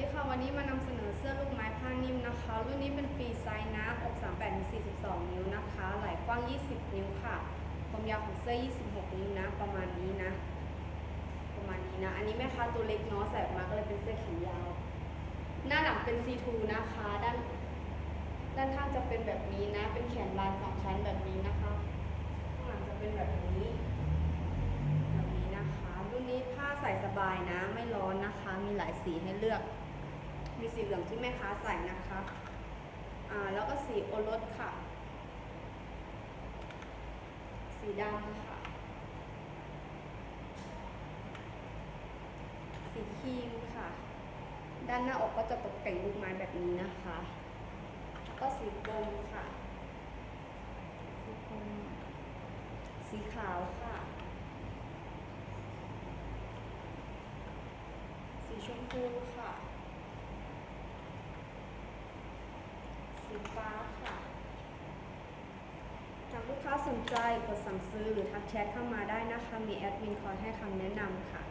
ดีค่ะ วันนี้มานำเสนอเสื้อลูกไม้ผ้านิ่มนะคะ รุ่นนี้เป็นฟรีไซส์นะอก38ถึง42 นิ้วนะคะ ไหล่กว้าง 20 นิ้วค่ะ ความยาวของเสื้อ 26 นิ้วนะ ประมาณนี้นะ ประมาณนี้นะ อันนี้แม่ค้าตัวเล็กเนาะใส่ออกมาก็เลยเป็นเสื้อแขนยาว หน้าหลังเป็น C2 นะคะ ด้าน ด้านข้างจะเป็นแบบนี้นะ เป็นแขนลายสองชั้นแบบนี้นะคะ ข้างหลังจะเป็นแบบนี้ แบบนี้นะคะ รุ่นนี้ผ้าใส่สบายนะ ไม่ร้อนนะคะ มีหลายสีให้เลือก มีสีเหลืองที่แม่ค้าใส่นะคะ อ่า แล้วก็สีโอรสค่ะ สีดำค่ะ สีครีมค่ะ ด้านหน้าอกก็จะตกแต่งลูกไม้แบบนี้นะคะ แล้วก็สีกรมค่ะ สีกรมสีขาวค่ะ สีชมพูค่ะ สีฟ้าค่ะ หากลูกค้า สนใจกดสั่งซื้อหรือทักแชทเข้ามาได้นะคะ มีแอดมินคอยให้คำแนะนำค่ะ